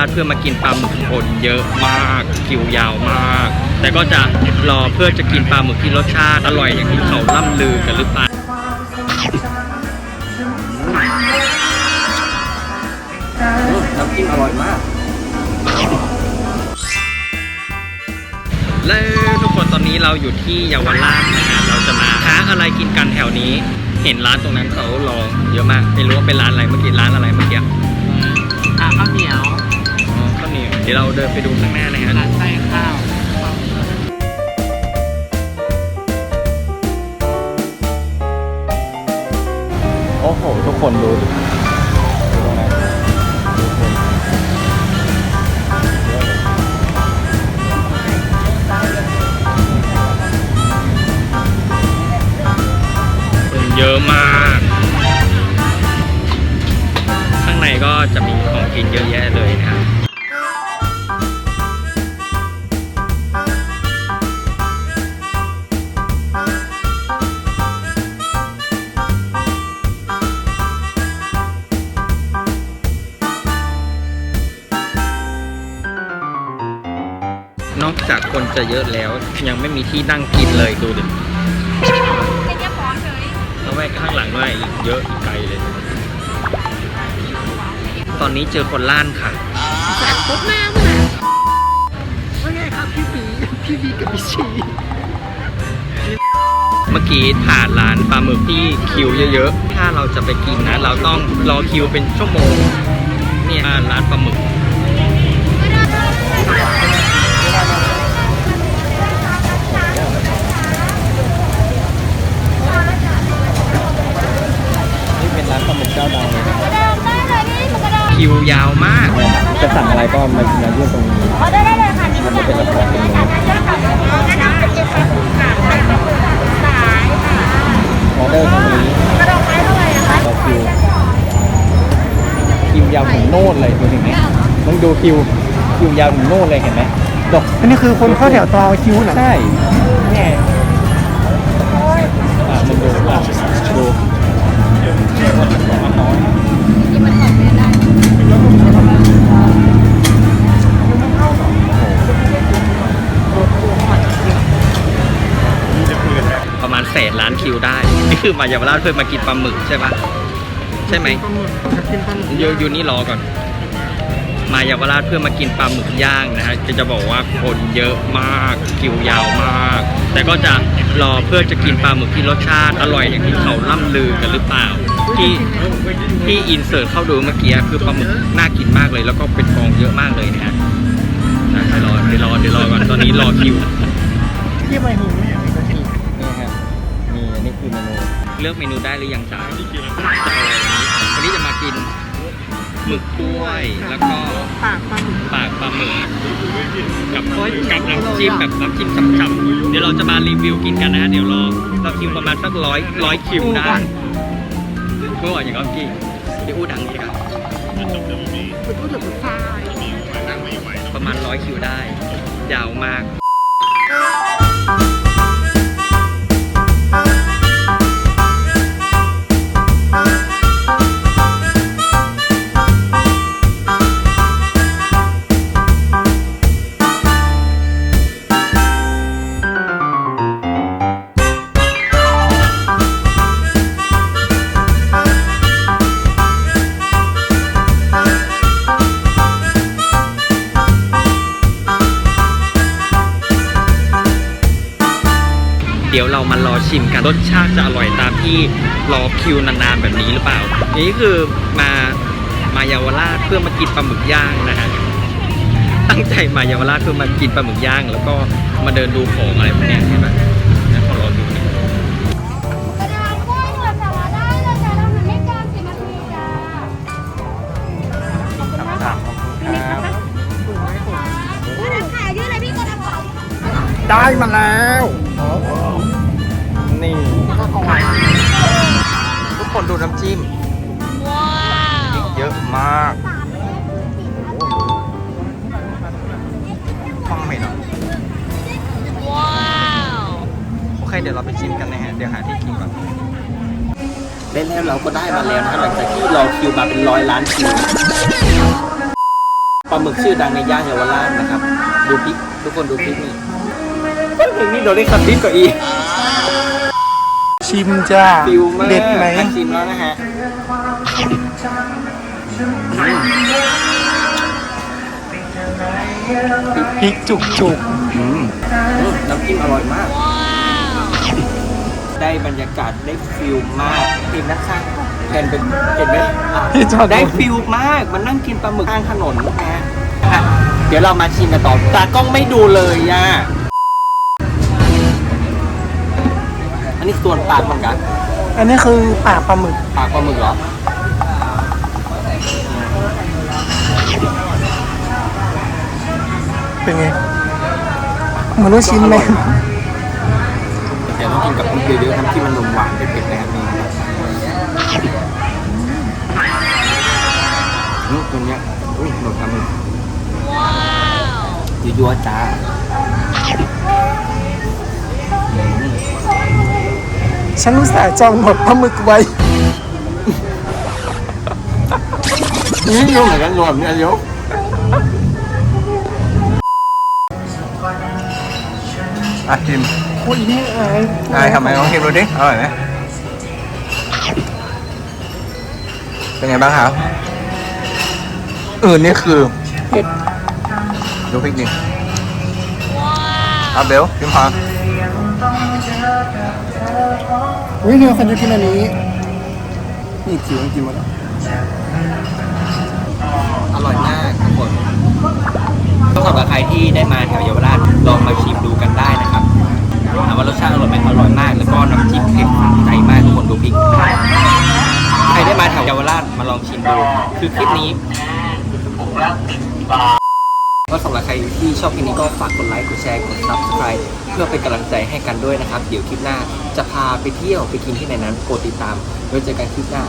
ราชเพื่อมากินปลาหมึกคนเยอะมากคิวยาวมาก แต่ก็จะรอเพื่อจะกินปลาหมึกที่รสชาติอร่อยอย่างที่เขาล่ำลือกันหรือเปล่าน้ำจิ้มอร่อยมาก แล้วทุกคนตอนนี้เราอยู่ที่เยาวราชนะฮะเราจะมาหาอะไรกินกันแถวนี้ เห็นร้านตรงนั้นเขารอเยอะมากไม่รู้ว่าเป็นร้านอะไรเมื่อกี้ร้านอะไรเมื่อกี้อะข้าวเหนียว ดี๋ยวเราเดินไปดูข้างหน้านะฮะร้านไส้ข้าวโอ้โห ทุกคนดูดิดูตรงนั้นดูคนคนเยอะมาก ข้างในก็จะมีของกินเยอะแยะเลยนะครับ คนจะเยอะแล้ว ยังไม่มีที่นั่งกินเลยดูดิแล้วแวกข้างหลังด้วยอีกเยอะอีกไกลเลย ตอนนี้เจอคนล่านค่ะว่าไงครับพี่บีพี่บีกับพี่ชีเมื่อกี้ผ่านร้านปลาหมึกที่คิวเยอะๆ ถ้าเราจะไปกินนะ เราต้องรอคิวเป็นชั่วโมง เนี่ยร้านปลาหมึก คิวยาวมาก จะสั่งอะไรก็มามายื่นตรงนี้ออเดอร์ได้เลยค่ะนี่มันจะเป็นระบบเป็นโน้ตแนะนำเป็นเย็นปลาหมึกค่ะไข่ปลาหมึกสายค่ะออเดอร์ตรงนี้กระดองไม้เท่าไหร่อะคะต่อคิวคิวยาวถึงโน่นเลยดูเห็นไหมต้องดูคิวคิวยาวถึงโน่นเลยเห็นไหมดอกอันนี้คือคนเข้าแถวต่อคิวเหรอใช่เนี่ย ประมาณแสนล้านคิวได้ นี่คือมาเยาวราชเพื่อมากินปลาหมึกใช่ปะใช่ไหมปลาหมึกจะกินปลาหมึกอยู่อยู่นี่รอก่อน มาเยาวราชเพื่อมากินปลาหมึกย่างนะฮะจะจะบอกว่าคนเยอะมากคิวยาวมาก แต่ก็จะรอเพื่อจะกินปลาหมึกที่รสชาติอร่อยอย่างที่เขาล่ำลือกันหรือเปล่า ที่ที่อินเสิร์ตเข้าดูเมื่อกี้คือปลาหมึกน่ากินมากเลย แล้วก็เป็นฟองเยอะมากเลยนะฮะนะเดี๋ยวรอเดี๋ยวรอเดี๋ยวรอก่อนตอนนี้รอคิวที่ใบหูไม่อย เลือกเมนูได้หรือยังจ๊ะวันนี้จะมากินหมึกกล้วย แล้วก็ปากปลาหมึกปากปลาหมึกกับกับน้ำจิ้มแบบน้ำจิ้มฉ่ำๆเดี๋ยวเราจะมารีวิวกินกันนะฮะเดี๋ยวรอเราคิวประมาณสักร้อยร้อยคิวได้ก็อย่างก็กี่เดี๋ยวอู้ดังอีกครับเป็นผู้ถือทรายประมาณร้อยคิวได้ ยาวมาก ดี๋ยวเรามารอชิมกันรสชาติจะอร่อยตามที่รอคิวนานๆแบบนี้หรือเปล่า นี่คือมามาเยาวราชเพื่อมากินปลาหมึกย่างนะฮะตั้งใจมาเยาวราชเพื่อมากินปลาหมึกย่าง แล้วก็มาเดินดูของอะไรพวกเนี้ยใช่ไหมนะขอรอดูหน่อยกระดองกล้วยหนวดสาระได้เลยจ้ะเราไม่เกินสิบนาทีจ้ะขอบคุณมากค่ะกระดองขายยืดเลยพี่ กระดองขายได้มาแล้วนี่ทุกคนดูน้ำจิ้มว้าวเยอะมากฟังไหมเนาะว้าวโอเคเดี๋ยวเราไปชิมกันนะฮะ เดี๋ยวหาที่กินก่อนได้แล้วเราก็ได้มาแล้วนะหลังจากที่รอคิวมาเป็นร้อยล้านคิวปลาหมึกชื่อดังในย่านเยาวราชนะครับ ดูพริก ทุกคนดูพริกนี่เฮ้ยถึงนี่โดนได้ขับพริกกว่าอีก ชิมจ้าฟิวมากเด็ดไหมอะชิมแล้วนะฮะอืมพริกจุกจุกอืมอืมน้ำจิ้มอร่อยมาก ได้บรรยากาศได้ฟิลมากทีมนักสร้างแทนเป็นเห็นไหมอะพี่จอดได้ฟิลมาก มันนั่งกินปลาหมึกข้างถนนนะฮะอะเดี๋ยวเรามาชิมกันต่อตากล้องไม่ดูเลยย่า อันนี้ส่วนปากเหมือนกัน อันนี้คือปากปลาหมึก ปากปลาหมึกเหรอเป็นไงเหมือนลูกชิ้นไหมแต่ต้องกินกับพริกเยอะๆทำที่มันนมหวานเผ็ดๆนะครับนี่อืมตัวเนี้ยอุ้ยหนวดปลาหมึกยั่วๆจ้า ฉันรู้สาห์จองหมดปลาหมึกไว้ นี่โยเหมือนกันโยแบบนี้โยอะชิมโอ้ยนี่อายอายทำไมลองชิมดูดิ อร่อยไหมเป็นไงบ้างครับอื่นนี่คือ เผ็ด ดูพริกดิเอาเบลชิมพอ อุ้ยเนี่ยคนจะกินอันนี้ นี่จิ๋วจิ๋วแล้วอร่อยมากทุกคนต้องสำหรับใครที่ได้มาแถวเยาวราชลองมาชิมดูกันได้นะครับถามว่ารสชาติอร่อยไหมอร่อยมาก แล้วก็น้ำจิ้มเผ็ดใจมากทุกคนดูพริกใครได้มาแถวเยาวราชมาลองชิมดู คือคลิปนี้ ก็สำหรับใครที่ชอบคลิปนี้ก็ฝากกดไลค์ กดแชร์ กด subscribe เพื่อเป็นกำลังใจให้กันด้วยนะครับ เดี๋ยวคลิปหน้าจะพาไปเที่ยวไปกินที่ไหนนั้น โปรดติดตาม ไว้เจอกันคลิปหน้า